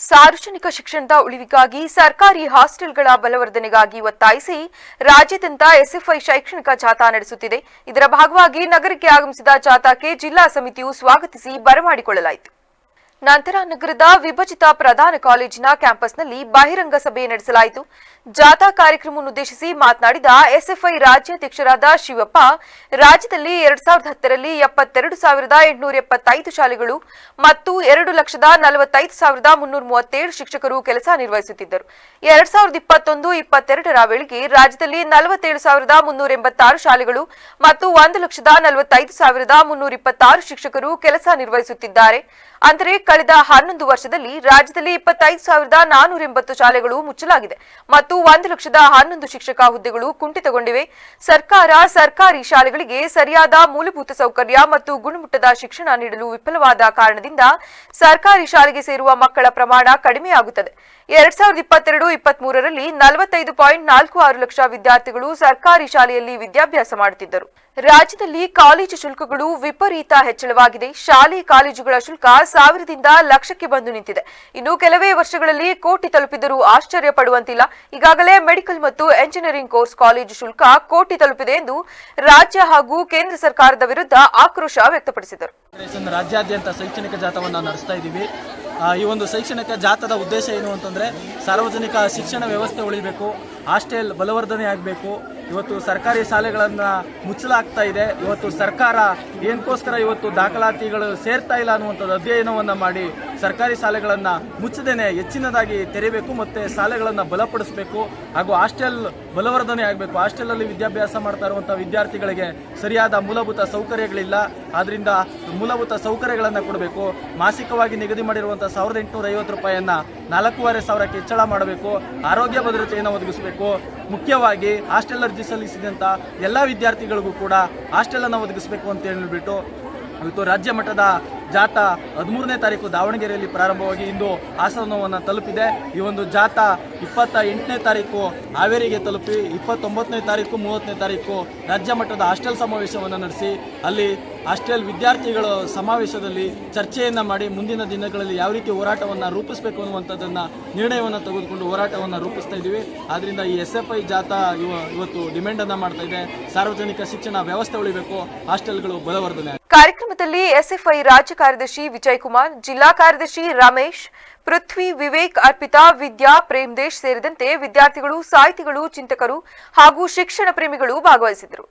ಸಾರ್ವಜನಿಕ ಶಿಕ್ಷಣದ ಉಳಿವಿಗಾಗಿ ಸರ್ಕಾರಿ ಹಾಸ್ಟೆಲ್ಗಳ ಬಲವರ್ಧನೆಗಾಗಿ ಒತ್ತಾಯಿಸಿ ರಾಜ್ಯಾದ್ಯಂತ ಎಸ್ಎಫ್ಐ ಶೈಕ್ಷಣಿಕ ಜಾಥಾ ನಡೆಸುತ್ತಿದೆ. ಇದರ ಭಾಗವಾಗಿ ನಗರಕ್ಕೆ ಆಗಮಿಸಿದ ಜಾಥಾಕ್ಕೆ ಜಿಲ್ಲಾ ಸಮಿತಿಯು ಸ್ವಾಗತಿಸಿ ಬರಮಾಡಿಕೊಳ್ಳಲಾಯಿತು. ನಂತರ ನಗರದ ವಿಭಜಿತ ಪ್ರಧಾನ ಕಾಲೇಜಿನ ಕ್ಯಾಂಪಸ್ನಲ್ಲಿ ಬಹಿರಂಗ ಸಭೆ ನಡೆಸಲಾಯಿತು. ಜಾಥಾ ಕಾರ್ಯಕ್ರಮವನ್ನುದ್ದೇಶಿಸಿ ಮಾತನಾಡಿದ ಎಸ್ಎಫ್ಐ ರಾಜ್ಯಾಧ್ಯಕ್ಷರಾದ ಶಿವಪ್ಪ, ರಾಜ್ಯದಲ್ಲಿ ಎರಡ್ ಸಾವಿರದ ಹತ್ತರಲ್ಲಿ ಎಪ್ಪತ್ತೆರಡು ಸಾವಿರದ ಎಂಟುನೂರ ಎಪ್ಪತ್ತೈದು ಶಾಲೆಗಳು ಮತ್ತು ಎರಡು ಲಕ್ಷದ ನಲವತ್ತೈದು ಸಾವಿರದ ಮುನ್ನೂರ ಮೂವತ್ತೇಳು ಶಿಕ್ಷಕರು ಕೆಲಸ ನಿರ್ವಹಿಸುತ್ತಿದ್ದರು. ಎರಡ್ ಸಾವಿರದ ಇಪ್ಪತ್ತೊಂದು ಇಪ್ಪತ್ತೆರಡರ ವೇಳೆಗೆ ರಾಜ್ಯದಲ್ಲಿ ನಲವತ್ತೇಳು ಸಾವಿರದ ಮುನ್ನೂರ ಎಂಬತ್ತಾರು ಶಾಲೆಗಳು ಮತ್ತು ಒಂದು ಲಕ್ಷದ ನಲವತ್ತೈದು ಸಾವಿರದ ಮುನ್ನೂರ ಇಪ್ಪತ್ತಾರು ಶಿಕ್ಷಕರು ಕೆಲಸ ನಿರ್ವಹಿಸುತ್ತಿದ್ದಾರೆ. ಅಂದರೆ ಕಳೆದ ಹನ್ನೊಂದು ವರ್ಷದಲ್ಲಿ ರಾಜ್ಯದಲ್ಲಿ ಇಪ್ಪತ್ತೈದು ಸಾವಿರದ ನಾನೂರ ಎಂಬತ್ತು ಶಾಲೆಗಳು ಮುಚ್ಚಲಾಗಿದೆ ಮತ್ತು ಒಂದು ಲಕ್ಷದ ಹನ್ನೊಂದು ಶಿಕ್ಷಕ ಹುದ್ದೆಗಳು ಕುಂಠಿತಗೊಂಡಿವೆ. ಸರ್ಕಾರ ಸರ್ಕಾರಿ ಶಾಲೆಗಳಿಗೆ ಸರಿಯಾದ ಮೂಲಭೂತ ಸೌಕರ್ಯ ಮತ್ತು ಗುಣಮಟ್ಟದ ಶಿಕ್ಷಣ ನೀಡಲು ವಿಫಲವಾದ ಕಾರಣದಿಂದ ಸರ್ಕಾರಿ ಶಾಲೆಗೆ ಸೇರುವ ಮಕ್ಕಳ ಪ್ರಮಾಣ ಕಡಿಮೆಯಾಗುತ್ತದೆ. ಎರಡ್ ಸಾವಿರದ ಇಪ್ಪತ್ತೆರಡು ಇಪ್ಪತ್ಮೂರರಲ್ಲಿ ನಲವತ್ತೈದು ಪಾಯಿಂಟ್ ನಾಲ್ಕು ಆರು ಲಕ್ಷ ವಿದ್ಯಾರ್ಥಿಗಳು ಸರ್ಕಾರಿ ಶಾಲೆಯಲ್ಲಿ ವಿದ್ಯಾಭ್ಯಾಸ ಮಾಡುತ್ತಿದ್ದರು. ರಾಜ್ಯದಲ್ಲಿ ಕಾಲೇಜು ಶುಲ್ಕಗಳು ವಿಪರೀತ ಹೆಚ್ಚಳವಾಗಿದೆ. ಶಾಲೆ ಕಾಲೇಜುಗಳ ಶುಲ್ಕ ಸಾವಿರದಿಂದ ಲಕ್ಷಕ್ಕೆ ಬಂದು ನಿಂತಿದೆ. ಇನ್ನು ಕೆಲವೇ ವರ್ಷಗಳಲ್ಲಿ ಕೋಟಿ ತಲುಪಿದರೂ ಆಶ್ಚರ್ಯ ಪಡುವಂತಿಲ್ಲ. ಈಗಾಗಲೇ ಮೆಡಿಕಲ್ ಮತ್ತು ಎಂಜಿನಿಯರಿಂಗ್ ಕೋರ್ಸ್ ಕಾಲೇಜು ಶುಲ್ಕ ಕೋಟಿ ತಲುಪಿದೆ ಎಂದು ರಾಜ್ಯ ಹಾಗೂ ಕೇಂದ್ರ ಸರ್ಕಾರದ ವಿರುದ್ಧ ಆಕ್ರೋಶ ವ್ಯಕ್ತಪಡಿಸಿದರು. ರಾಜ್ಯಾದ್ಯಂತ ಶೈಕ್ಷಣಿಕ ಜಾಥಾವನ್ನು ನಡೆಸ್ತಾ ಇದ್ದೀವಿ. ಈ ಒಂದು ಶೈಕ್ಷಣಿಕ ಜಾಥಾದ ಉದ್ದೇಶ ಏನು ಅಂತಂದರೆ ಸಾರ್ವಜನಿಕ ಶಿಕ್ಷಣ ವ್ಯವಸ್ಥೆ ಉಳಿಬೇಕು, ಹಾಸ್ಟೆಲ್ ಬಲವರ್ಧನೆ ಆಗಬೇಕು, ಇವತ್ತು ಸರ್ಕಾರಿ ಶಾಲೆಗಳನ್ನು ಮುಚ್ಚಲಾಗ್ತಾ ಇದೆ, ಇವತ್ತು ಸರ್ಕಾರ ಏನಕ್ಕೋಸ್ಕರ ಇವತ್ತು ದಾಖಲಾತಿಗಳು ಸೇರ್ತಾ ಇಲ್ಲ ಅನ್ನುವಂಥದ್ದು ಅಧ್ಯಯನವನ್ನು ಮಾಡಿ ಸರ್ಕಾರಿ ಶಾಲೆಗಳನ್ನು ಮುಚ್ಚದೇನೆ, ಹೆಚ್ಚಿನದಾಗಿ ತೆರೆಯಬೇಕು ಮತ್ತು ಶಾಲೆಗಳನ್ನು ಬಲಪಡಿಸಬೇಕು ಹಾಗೂ ಹಾಸ್ಟೆಲ್ ಬಲವರ್ಧನೆ ಆಗಬೇಕು. ಹಾಸ್ಟೆಲಲ್ಲಿ ವಿದ್ಯಾಭ್ಯಾಸ ಮಾಡ್ತಾ ಇರುವಂಥ ವಿದ್ಯಾರ್ಥಿಗಳಿಗೆ ಸರಿಯಾದ ಮೂಲಭೂತ ಸೌಕರ್ಯಗಳಿಲ್ಲ. ಆದ್ದರಿಂದ ಮೂಲಭೂತ ಸೌಕರ್ಯಗಳನ್ನು ಕೊಡಬೇಕು. ಮಾಸಿಕವಾಗಿ ನಿಗದಿ ಮಾಡಿರುವಂಥ ಸಾವಿರದ ಎಂಟುನೂರ ಐವತ್ತು ರೂಪಾಯಿಯನ್ನು ನಾಲ್ಕೂವರೆ ಸಾವಿರಕ್ಕೆ ಹೆಚ್ಚಳ ಮಾಡಬೇಕು. ಆರೋಗ್ಯ ಭದ್ರತೆಯನ್ನು ಒದಗಿಸಬೇಕು. ಮುಖ್ಯವಾಗಿ ಹಾಸ್ಟೆಲ್ ಅರ್ಜಿ ಸಲ್ಲಿಸಿದಂಥ ಎಲ್ಲ ವಿದ್ಯಾರ್ಥಿಗಳಿಗೂ ಕೂಡ ಹಾಸ್ಟೆಲನ್ನು ಒದಗಿಸಬೇಕು ಅಂತ ಹೇಳಿಬಿಟ್ಟು ಇವತ್ತು ರಾಜ್ಯ ಮಟ್ಟದ ಜಾಥಾ ಹದಿಮೂರನೇ ತಾರೀಕು ದಾವಣಗೆರೆಯಲ್ಲಿ ಪ್ರಾರಂಭವಾಗಿ ಇಂದು ಹಾಸನವನ್ನು ತಲುಪಿದೆ. ಈ ಒಂದು ಜಾಥಾ ಇಪ್ಪತ್ತ ಎಂಟನೇ ತಾರೀಕು ಹಾವೇರಿಗೆ ತಲುಪಿ, ಇಪ್ಪತ್ತೊಂಬತ್ತನೇ ತಾರೀಕು, ಮೂವತ್ತನೇ ತಾರೀಕು ರಾಜ್ಯ ಮಟ್ಟದ ಹಾಸ್ಟೆಲ್ ಸಮಾವೇಶವನ್ನು ನಡೆಸಿ, ಅಲ್ಲಿ ಹಾಸ್ಟೆಲ್ ವಿದ್ಯಾರ್ಥಿಗಳ ಸಮಾವೇಶದಲ್ಲಿ ಚರ್ಚೆಯನ್ನು ಮಾಡಿ ಮುಂದಿನ ದಿನಗಳಲ್ಲಿ ಯಾವ ರೀತಿ ಹೋರಾಟವನ್ನು ರೂಪಿಸಬೇಕು ಅನ್ನುವಂಥದ್ದನ್ನು ನಿರ್ಣಯವನ್ನು ತೆಗೆದುಕೊಂಡು ಹೋರಾಟವನ್ನು ರೂಪಿಸ್ತಾ ಇದ್ದೀವಿ. ಆದ್ದರಿಂದ ಈ ಎಸ್ ಎಫ್ ಐ ಜಾಥಾ ಇವ- ಇವತ್ತು ಡಿಮ್ಯಾಂಡನ್ನು ಮಾಡ್ತಾ ಇದೆ. ಸಾರ್ವಜನಿಕ ಶಿಕ್ಷಣ ವ್ಯವಸ್ಥೆ ಉಳಿಬೇಕು. ಹಾಸ್ಟೆಲ್ಗಳು ಬಲವರ್ಧನೆ ಕಾರ್ಯಕ್ರಮದಲ್ಲಿ ಎಸ್ಎಫ್ಐ ರಾಜ್ಯ ಕಾರ್ಯದರ್ಶಿ ವಿಜಯ್ ಕುಮಾರ್, ಜಿಲ್ಲಾ ಕಾರ್ಯದರ್ಶಿ ರಮೇಶ್, ಪೃಥ್ವಿ ವಿವೇಕ್ ಅರ್ಪಿತಾ, ವಿದ್ಯಾ ಪ್ರೇಮ್ದೇಶ್ ಸೇರಿದಂತೆ ವಿದ್ಯಾರ್ಥಿಗಳು, ಸಾಹಿತಿಗಳು, ಚಿಂತಕರು ಹಾಗೂ ಶಿಕ್ಷಣ ಪ್ರೇಮಿಗಳು ಭಾಗವಹಿಸಿದರು